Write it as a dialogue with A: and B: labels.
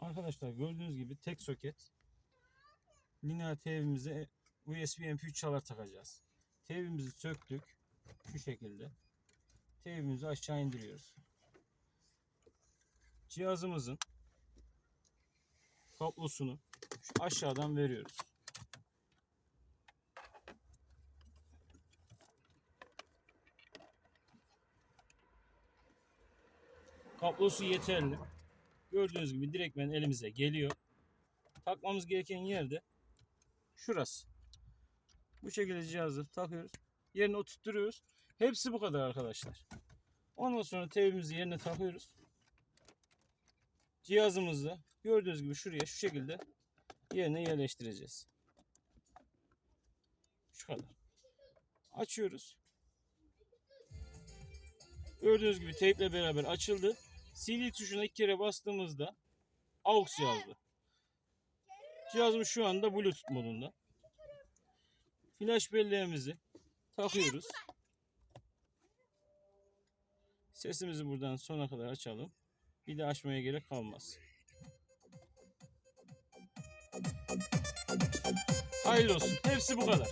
A: Arkadaşlar gördüğünüz gibi tek soket. Lineer TV'mize USB MP3 çalar takacağız. TV'mizi söktük. Şu şekilde. TV'mizi aşağı indiriyoruz. Cihazımızın kablosunu aşağıdan veriyoruz. Kablosu yeterli. Gördüğünüz gibi direktmen elimize geliyor. Takmamız gereken yerde şurası. Bu şekilde cihazı takıyoruz. Yerine oturtturuyoruz. Hepsi bu kadar arkadaşlar. Ondan sonra TV'mizi yerine takıyoruz. Cihazımızı gördüğünüz gibi şuraya şu şekilde yerine yerleştireceğiz. Şu kadar. Açıyoruz. Gördüğünüz gibi teyple beraber açıldı. CD tuşuna iki kere bastığımızda AUX yazdı. Cihazımız şu anda Bluetooth modunda. Flash belleğimizi takıyoruz. Sesimizi buradan sona kadar açalım. Bir de açmaya gerek kalmaz. Hayırlı olsun. Hepsi bu kadar.